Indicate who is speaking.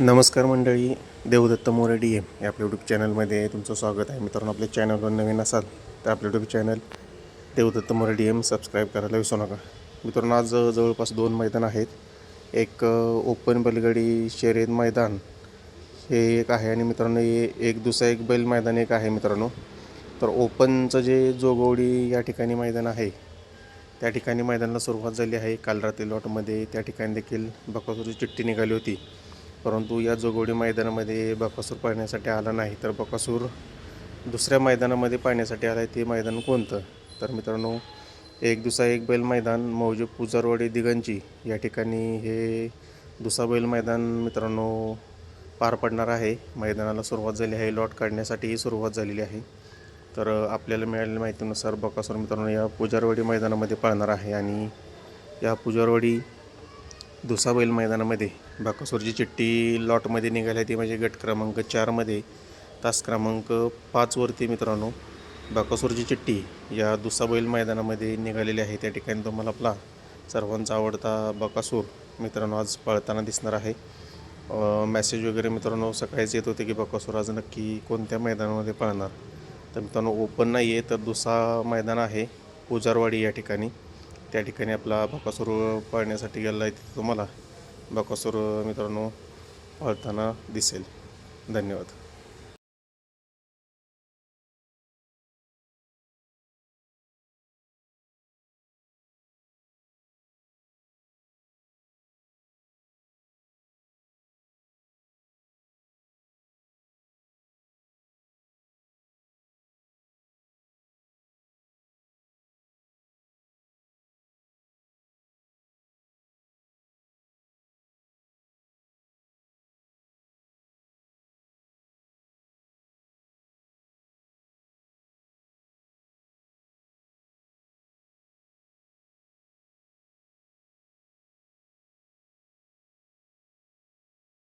Speaker 1: नमस्कार मंडळी Devdatt More D M या आपल्या यूट्यूब चॅनलमध्ये तुमचं स्वागत आहे. मित्रांनो आपल्या चॅनलवर नवीन असाल तर आपलं YouTube channel Devdatta More D M subscribe करायला विसरू नका. मित्रांनो आज जवळपास दोन मैदान आहेत. एक ओपन बैलगाडी शर्यत मैदान हे एक आहे आणि मित्रांनो हे एक दुसरा एक बैल मैदान एक आहे मित्रांनो. तर ओपनचं जे जोगवडी या ठिकाणी मैदान आहे त्या ठिकाणी मैदानाला सुरुवात झाली आहे. काल रात्री लॉटमध्ये त्या ठिकाणी देखील बकासूरची चिठ्ठी निघाली होती. परंतु या जोगोडी मैदानामध्ये बकासूर पाहण्यासाठी आला नाही. तर बकासूर दुसऱ्या मैदानामध्ये पाहण्यासाठी आला आहे ते मैदान कोणतं? तर मित्रांनो एक दुसरा एक बैल मैदान मौजे पुजारवाडी दिगंजी. या ठिकाणी हे दुसरा बैल मैदान मित्रांनो पार पडणार आहे. मैदानाला सुरुवात झाली आहे. लॉट काढण्यासाठीही सुरुवात झालेली आहे. तर आपल्याला मिळालेल्या माहितीनुसार बकासूर मित्रांनो या पुजारवाडी मैदानामध्ये पाळणार आहे आणि या पुजारवाडी दुसा बैल मैदानामध्ये बाकासूरची चिठ्ठी लॉटमध्ये निघाली ती म्हणजे गट क्रमांक चारमध्ये तास क्रमांक पाचवरती मित्रांनो. बाकासूरची चिठ्ठी या दुसाबैल मैदानामध्ये निघालेली आहे. त्या ठिकाणी तुम्हाला आपला सर्वांचा आवडता बकासूर मित्रांनो आज पळताना दिसणार आहे. मॅसेज वगैरे मित्रांनो सकाळीच येत होते की बकासूर आज नक्की कोणत्या मैदानामध्ये पळणार? तर मित्रांनो ओपन नाही आहे तर दुसरा मैदान आहे पुजारवाडी या ठिकाणी. त्या ठिकाणी आपला बकासूर पळण्यासाठी गेला आहे तिथे तुम्हाला बकासूर मित्रांनो पळताना दिसेल. धन्यवाद.